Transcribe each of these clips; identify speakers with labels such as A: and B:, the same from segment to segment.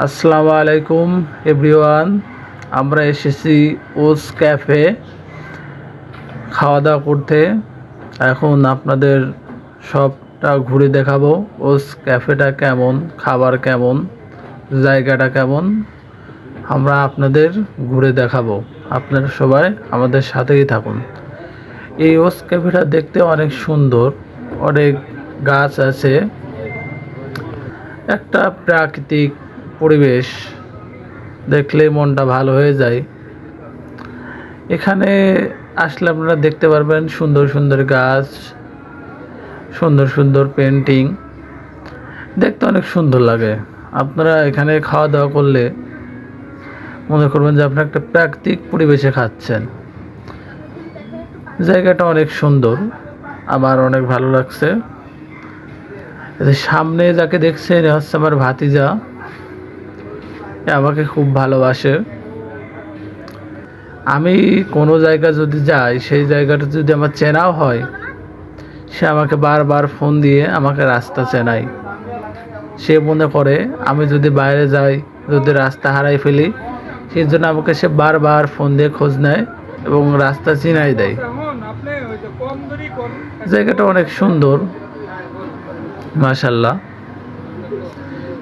A: আসসালামু আলাইকুম, এভরিওয়ান। আমরা এসেছি ওস ক্যাফে খাওয়া দাওয়া করতে। এখন আপনাদের সবটা ঘুরে দেখাবো, ওস ক্যাফেটা কেমন, খাবার কেমন, জায়গাটা কেমন, আমরা আপনাদের ঘুরে দেখাবো। আপনারা সবাই আমাদের সাথেই থাকুন। এই ওস ক্যাফেটা দেখতে অনেক সুন্দর, অনেক গাছ আছে। একটা প্রাকৃতিক পরিবেশ দেখলেই মনটা ভালো হয়ে যায়। এখানে আসলে আপনারা দেখতে পারবেন সুন্দর সুন্দর গাছ, সুন্দর সুন্দর পেন্টিং দেখতে অনেক সুন্দর লাগে। আপনারা এখানে খাওয়া দাওয়া করলে মনে করবেন যে আপনার একটা প্রাকৃতিক পরিবেশে খাচ্ছেন। জায়গাটা অনেক সুন্দর, আমার অনেক ভালো লাগছে। সামনে যাকে দেখছেন হচ্ছে আমার ভাতিজা। আমাকে খুব ভালোবাসে। আমি কোনো জায়গা যদি যাই, সেই জায়গাটা যদি আমার চেনাও হয়, সে আমাকে বারবার ফোন দিয়ে আমাকে রাস্তা চেনায়। সে মনে করে, আমি যদি বাইরে যাই, যদি রাস্তা হারাই ফেলি, সেই জন্য আমাকে সে বারবার ফোন দিয়ে খোঁজ নেয় এবং রাস্তা চিনাই দেয়। জায়গাটা অনেক সুন্দর মাশাল্লাহ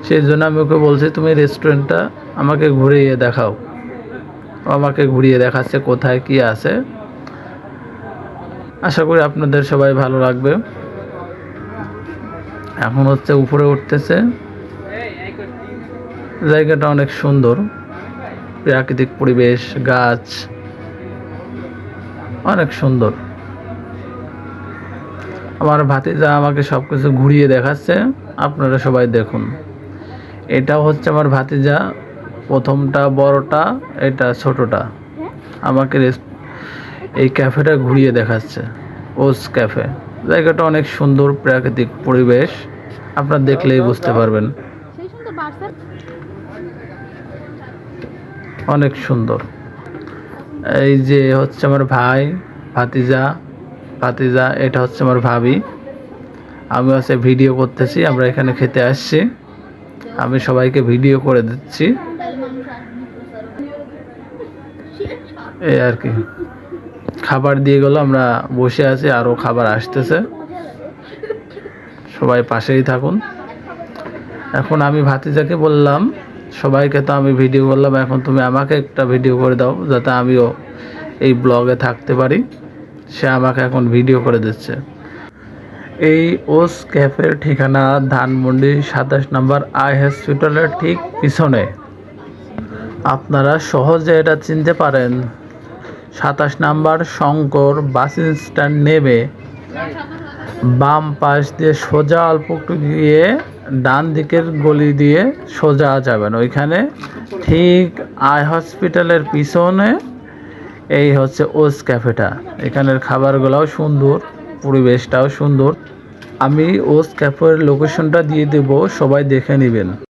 A: সেই জন্য আমি ওকে বলছি, তুমি রেস্টুরেন্টটা আমাকে ঘুরিয়ে দেখাও। আমাকে ঘুরিয়ে দেখাচ্ছে কোথায়, কি আছে। আশা করি আপনাদের সবাই ভালো লাগবে। এখন হচ্ছে উপরে উঠতেছে। জায়গাটা অনেক সুন্দর। প্রাকৃতিক পরিবেশ, গাছ। অনেক সুন্দর। আমার ভাতিজা আমাকে সব কিছু ঘুরিয়ে দেখাচ্ছে। আপনারা সবাই দেখুন। এটাও হচ্ছে আমার ভাতিজা। প্রথমটা বড়টা, এটা ছোটটা। আমাকে এই ক্যাফেটা ঘুরিয়ে দেখাচ্ছে। ওস ক্যাফে। জায়গাটা অনেক সুন্দর প্রাকৃতিক পরিবেশ। আপনারা দেখলেই বুঝতে পারবেন। অনেক সুন্দর। এই যে হচ্ছে আমার ভাই, ভাতিজা। ভাতিজা, এটা হচ্ছে আমার ভাবি। আমি হচ্ছে ভিডিও করতেছি, আমরা এখানে খেতে আসছি। আমি সবাইকে ভিডিও করে দিচ্ছি। এই আর কি। খাবার দিয়ে গেল, আমরা বসে আছি, আরও খাবার আসতেছে। সবাই পাশেই থাকুন। এখন আমি ভাতিজাকে বললাম, সবাইকে তো আমি ভিডিও করলাম, এখন তুমি আমাকে একটা ভিডিও করে দাও, যাতে আমিও এই ব্লগে থাকতে পারি। সে আমাকে এখন ভিডিও করে দিচ্ছে। এই ওস ক্যাফের ঠিকানা ধানমন্ডি সাতাশ নম্বর আই হসপিটালের ঠিক পিছনে। আপনারা সহজে এটা চিনতে পারেন। সাতাশ নাম্বার শঙ্কর বাস স্ট্যান্ড নেমে বাম পাশ দিয়ে সোজা অল্প একটু গিয়ে ডান দিকের গলি দিয়ে সোজা যাবেন। ওইখানে ঠিক আই হসপিটালের পিছনে এই হচ্ছে ওস ক্যাফেটা। এখানের খাবারগুলোও সুন্দর। পরিবেশটাও সুন্দর। আমি ওস ক্যাফের লোকেশনটা দিয়ে দেব সবাই দেখে নেবেন।